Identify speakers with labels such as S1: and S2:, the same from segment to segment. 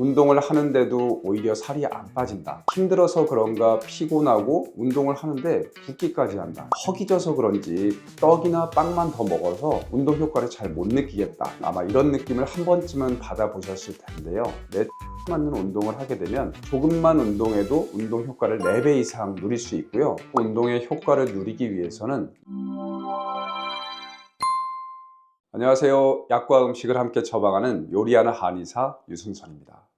S1: 운동을 하는데도 오히려 살이 안 빠진다. 힘들어서 그런가 피곤하고 운동을 하는데 붓기까지 한다. 허기져서 그런지 떡이나 빵만 더 먹어서 운동 효과를 잘 못 느끼겠다. 아마 이런 느낌을 한 번쯤은 받아보셨을 텐데요. 내 맞는 운동을 하게 되면 조금만 운동해도 운동 효과를 4배 이상 누릴 수 있고요. 운동의 효과를 누리기 위해서는 안녕하세요. 약과 음식을 함께 처방하는 요리하는 한의사 유승선입니다.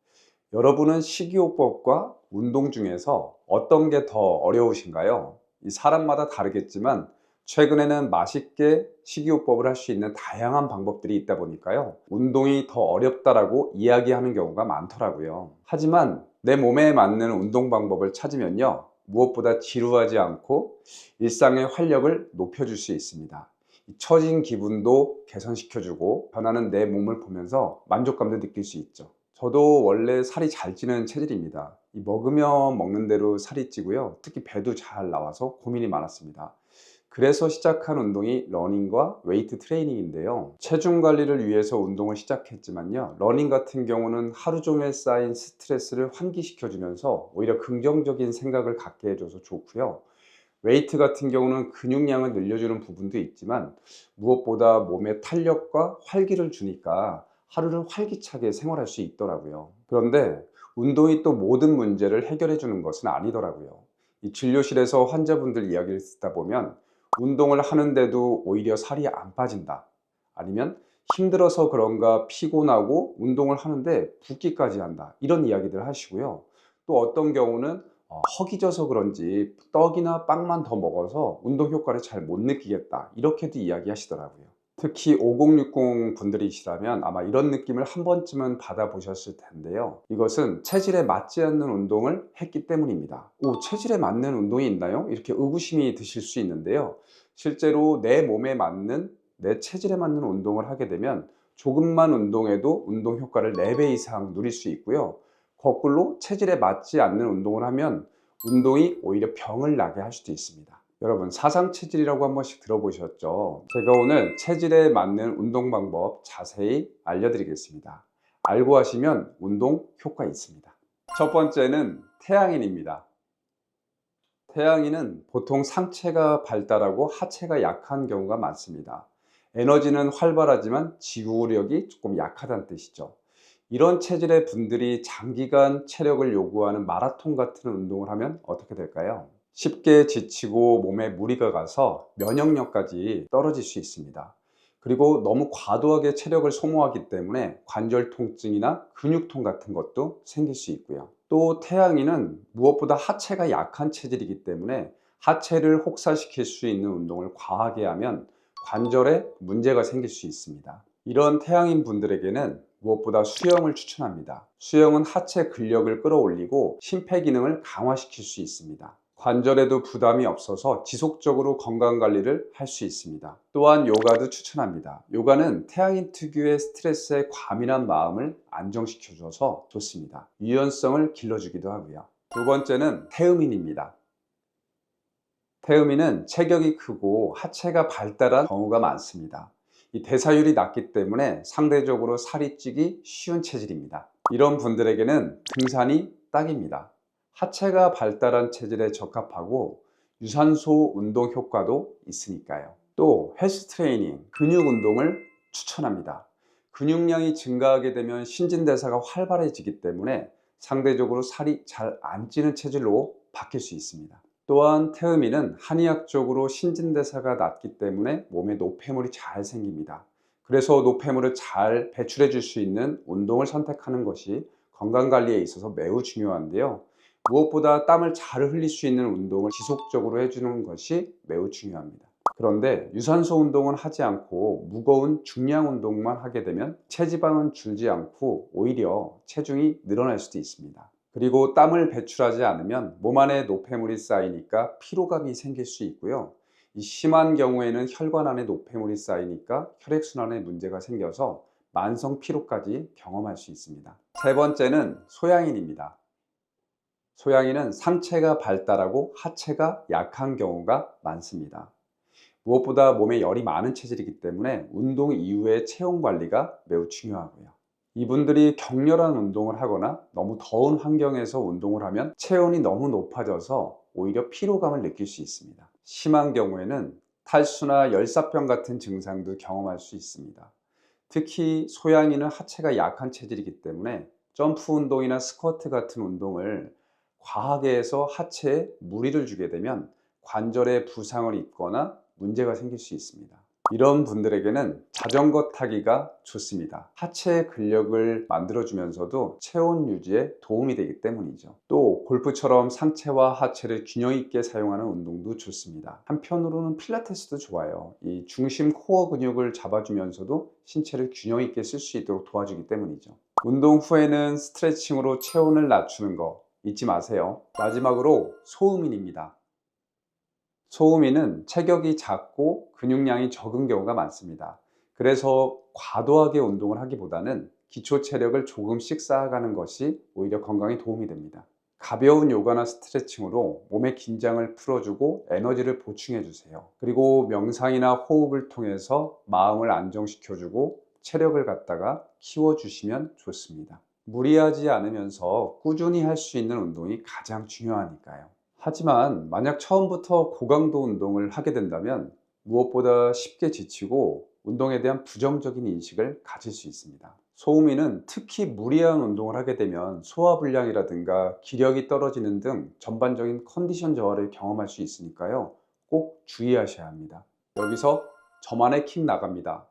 S1: 여러분은 식이요법과 운동 중에서 어떤 게 더 어려우신가요? 이 사람마다 다르겠지만 최근에는 맛있게 식이요법을 할 수 있는 다양한 방법들이 있다 보니까요. 운동이 더 어렵다라고 이야기하는 경우가 많더라고요. 하지만 내 몸에 맞는 운동 방법을 찾으면요. 무엇보다 지루하지 않고 일상의 활력을 높여줄 수 있습니다. 이 처진 기분도 개선시켜주고 변하는 내 몸을 보면서 만족감도 느낄 수 있죠. 저도 원래 살이 잘 찌는 체질입니다. 이 먹으면 먹는 대로 살이 찌고요. 특히 배도 잘 나와서 고민이 많았습니다. 그래서 시작한 운동이 러닝과 웨이트 트레이닝인데요. 체중 관리를 위해서 운동을 시작했지만요. 러닝 같은 경우는 하루 종일 쌓인 스트레스를 환기시켜주면서 오히려 긍정적인 생각을 갖게 해줘서 좋고요. 웨이트 같은 경우는 근육량을 늘려주는 부분도 있지만 무엇보다 몸에 탄력과 활기를 주니까 하루를 활기차게 생활할 수 있더라고요. 그런데 운동이 또 모든 문제를 해결해 주는 것은 아니더라고요. 이 진료실에서 환자분들 이야기를 듣다 보면 운동을 하는데도 오히려 살이 안 빠진다. 아니면 힘들어서 그런가 피곤하고 운동을 하는데 붓기까지 한다. 이런 이야기들 하시고요. 또 어떤 경우는 어, 허기져서 그런지 떡이나 빵만 더 먹어서 운동 효과를 잘 못 느끼겠다. 이렇게도 이야기하시더라고요. 특히 5060 분들이시라면 아마 이런 느낌을 한 번쯤은 받아보셨을 텐데요. 이것은 체질에 맞지 않는 운동을 했기 때문입니다. 오, 체질에 맞는 운동이 있나요? 이렇게 의구심이 드실 수 있는데요. 실제로 내 몸에 맞는 내 체질에 맞는 운동을 하게 되면 조금만 운동해도 운동 효과를 4배 이상 누릴 수 있고요. 거꾸로 체질에 맞지 않는 운동을 하면 운동이 오히려 병을 나게 할 수도 있습니다. 여러분 사상 체질이라고 한 번씩 들어보셨죠? 제가 오늘 체질에 맞는 운동 방법 자세히 알려드리겠습니다. 알고 하시면 운동 효과 있습니다. 첫 번째는 태양인입니다. 태양인은 보통 상체가 발달하고 하체가 약한 경우가 많습니다. 에너지는 활발하지만 지구력이 조금 약하다는 뜻이죠. 이런 체질의 분들이 장기간 체력을 요구하는 마라톤 같은 운동을 하면 어떻게 될까요? 쉽게 지치고 몸에 무리가 가서 면역력까지 떨어질 수 있습니다. 그리고 너무 과도하게 체력을 소모하기 때문에 관절 통증이나 근육통 같은 것도 생길 수 있고요. 또 태양인은 무엇보다 하체가 약한 체질이기 때문에 하체를 혹사시킬 수 있는 운동을 과하게 하면 관절에 문제가 생길 수 있습니다. 이런 태양인 분들에게는 무엇보다 수영을 추천합니다. 수영은 하체 근력을 끌어올리고 심폐기능을 강화시킬 수 있습니다. 관절에도 부담이 없어서 지속적으로 건강 관리를 할 수 있습니다. 또한 요가도 추천합니다. 요가는 태양인 특유의 스트레스에 과민한 마음을 안정시켜줘서 좋습니다. 유연성을 길러주기도 하고요. 두 번째는 태음인입니다. 태음인은 체격이 크고 하체가 발달한 경우가 많습니다. 이 대사율이 낮기 때문에 상대적으로 살이 찌기 쉬운 체질입니다. 이런 분들에게는 등산이 딱입니다. 하체가 발달한 체질에 적합하고 유산소 운동 효과도 있으니까요. 또 헬스 트레이닝, 근육 운동을 추천합니다. 근육량이 증가하게 되면 신진대사가 활발해지기 때문에 상대적으로 살이 잘 안 찌는 체질로 바뀔 수 있습니다. 또한 태음인은 한의학적으로 신진대사가 낮기 때문에 몸에 노폐물이 잘 생깁니다. 그래서 노폐물을 잘 배출해 줄 수 있는 운동을 선택하는 것이 건강관리에 있어서 매우 중요한데요. 무엇보다 땀을 잘 흘릴 수 있는 운동을 지속적으로 해주는 것이 매우 중요합니다. 그런데 유산소 운동은 하지 않고 무거운 중량 운동만 하게 되면 체지방은 줄지 않고 오히려 체중이 늘어날 수도 있습니다. 그리고 땀을 배출하지 않으면 몸 안에 노폐물이 쌓이니까 피로감이 생길 수 있고요. 이 심한 경우에는 혈관 안에 노폐물이 쌓이니까 혈액순환에 문제가 생겨서 만성 피로까지 경험할 수 있습니다. 세 번째는 소양인입니다. 소양인은 상체가 발달하고 하체가 약한 경우가 많습니다. 무엇보다 몸에 열이 많은 체질이기 때문에 운동 이후의 체온 관리가 매우 중요하고요. 이분들이 격렬한 운동을 하거나 너무 더운 환경에서 운동을 하면 체온이 너무 높아져서 오히려 피로감을 느낄 수 있습니다. 심한 경우에는 탈수나 열사병 같은 증상도 경험할 수 있습니다. 특히 소양이는 하체가 약한 체질이기 때문에 점프 운동이나 스쿼트 같은 운동을 과하게 해서 하체에 무리를 주게 되면 관절에 부상을 입거나 문제가 생길 수 있습니다. 이런 분들에게는 자전거 타기가 좋습니다. 하체 근력을 만들어주면서도 체온 유지에 도움이 되기 때문이죠. 또 골프처럼 상체와 하체를 균형 있게 사용하는 운동도 좋습니다. 한편으로는 필라테스도 좋아요. 이 중심 코어 근육을 잡아주면서도 신체를 균형 있게 쓸 수 있도록 도와주기 때문이죠. 운동 후에는 스트레칭으로 체온을 낮추는 거 잊지 마세요. 마지막으로 소음인입니다. 소음인은 체격이 작고 근육량이 적은 경우가 많습니다. 그래서 과도하게 운동을 하기보다는 기초 체력을 조금씩 쌓아가는 것이 오히려 건강에 도움이 됩니다. 가벼운 요가나 스트레칭으로 몸의 긴장을 풀어주고 에너지를 보충해 주세요. 그리고 명상이나 호흡을 통해서 마음을 안정시켜주고 체력을 갖다가 키워주시면 좋습니다. 무리하지 않으면서 꾸준히 할 수 있는 운동이 가장 중요하니까요. 하지만 만약 처음부터 고강도 운동을 하게 된다면 무엇보다 쉽게 지치고 운동에 대한 부정적인 인식을 가질 수 있습니다. 소음인은 특히 무리한 운동을 하게 되면 소화불량이라든가 기력이 떨어지는 등 전반적인 컨디션 저하를 경험할 수 있으니까요. 꼭 주의하셔야 합니다. 여기서 저만의 킥 나갑니다.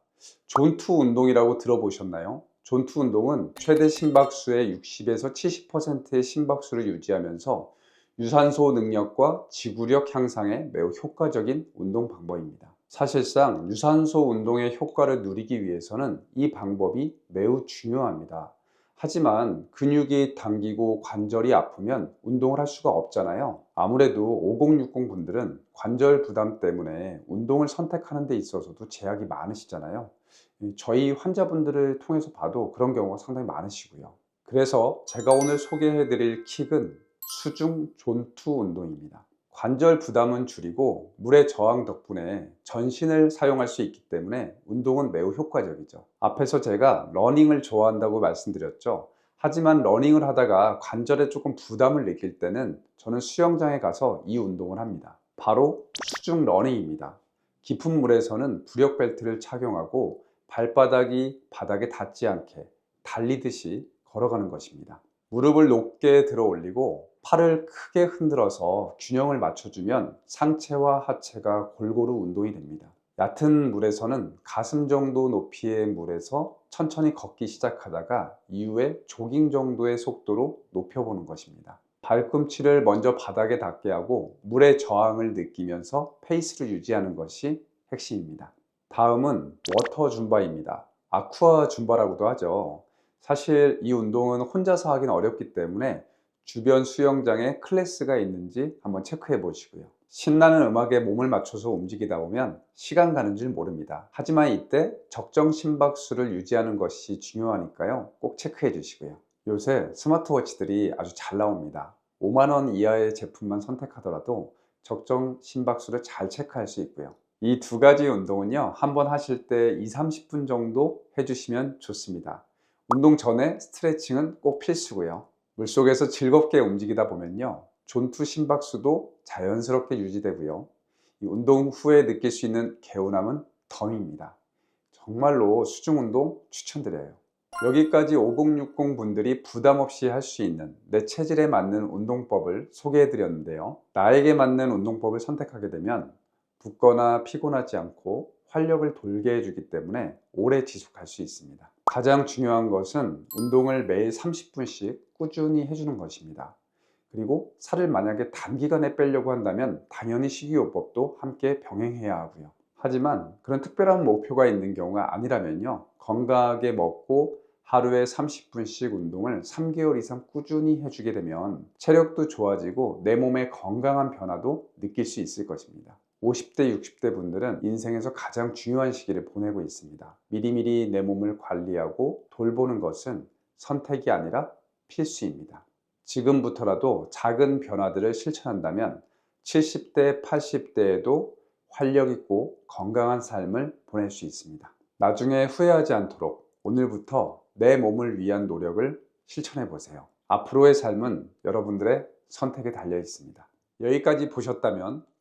S1: 존투 운동이라고 들어보셨나요? 존투 운동은 최대 심박수의 60에서 70%의 심박수를 유지하면서 유산소 능력과 지구력 향상에 매우 효과적인 운동 방법입니다. 사실상 유산소 운동의 효과를 누리기 위해서는 이 방법이 매우 중요합니다. 하지만 근육이 당기고 관절이 아프면 운동을 할 수가 없잖아요. 아무래도 5060 분들은 관절 부담 때문에 운동을 선택하는 데 있어서도 제약이 많으시잖아요. 저희 환자분들을 통해서 봐도 그런 경우가 상당히 많으시고요. 그래서 제가 오늘 소개해 드릴 킥은 수중 존투 운동입니다. 관절 부담은 줄이고 물의 저항 덕분에 전신을 사용할 수 있기 때문에 운동은 매우 효과적이죠. 앞에서 제가 러닝을 좋아한다고 말씀드렸죠. 하지만 러닝을 하다가 관절에 조금 부담을 느낄 때는 저는 수영장에 가서 이 운동을 합니다. 바로 수중 러닝입니다. 깊은 물에서는 부력 벨트를 착용하고 발바닥이 바닥에 닿지 않게 달리듯이 걸어가는 것입니다. 무릎을 높게 들어 올리고 팔을 크게 흔들어서 균형을 맞춰주면 상체와 하체가 골고루 운동이 됩니다. 얕은 물에서는 가슴 정도 높이의 물에서 천천히 걷기 시작하다가 이후에 조깅 정도의 속도로 높여보는 것입니다. 발꿈치를 먼저 바닥에 닿게 하고 물의 저항을 느끼면서 페이스를 유지하는 것이 핵심입니다. 다음은 워터 줌바입니다. 아쿠아 줌바라고도 하죠. 사실 이 운동은 혼자서 하기는 어렵기 때문에 주변 수영장에 클래스가 있는지 한번 체크해 보시고요. 신나는 음악에 몸을 맞춰서 움직이다 보면 시간 가는 줄 모릅니다. 하지만 이때 적정 심박수를 유지하는 것이 중요하니까요. 꼭 체크해 주시고요. 요새 스마트워치들이 아주 잘 나옵니다. 5만원 이하의 제품만 선택하더라도 적정 심박수를 잘 체크할 수 있고요. 이 두 가지 운동은요, 한번 하실 때 2, 30분 정도 해주시면 좋습니다. 운동 전에 스트레칭은 꼭 필수고요. 물속에서 즐겁게 움직이다 보면요. 존투 심박수도 자연스럽게 유지되고요. 운동 후에 느낄 수 있는 개운함은 덤입니다. 정말로 수중 운동 추천드려요. 여기까지 5060 분들이 부담 없이 할 수 있는 내 체질에 맞는 운동법을 소개해 드렸는데요. 나에게 맞는 운동법을 선택하게 되면 붓거나 피곤하지 않고 활력을 돌게 해주기 때문에 오래 지속할 수 있습니다. 가장 중요한 것은 운동을 매일 30분씩 꾸준히 해주는 것입니다. 그리고 살을 만약에 단기간에 빼려고 한다면 당연히 식이요법도 함께 병행해야 하고요. 하지만 그런 특별한 목표가 있는 경우가 아니라면요. 건강하게 먹고 하루에 30분씩 운동을 3개월 이상 꾸준히 해주게 되면 체력도 좋아지고 내 몸의 건강한 변화도 느낄 수 있을 것입니다. 50대, 60대 분들은 인생에서 가장 중요한 시기를 보내고 있습니다. 미리미리 내 몸을 관리하고 돌보는 것은 선택이 아니라 필수입니다. 지금부터라도 작은 변화들을 실천한다면 70대, 80대에도 활력 있고 건강한 삶을 보낼 수 있습니다. 나중에 후회하지 않도록 오늘부터 내 몸을 위한 노력을 실천해 보세요. 앞으로의 삶은 여러분들의 선택에 달려 있습니다. 여기까지 보셨다면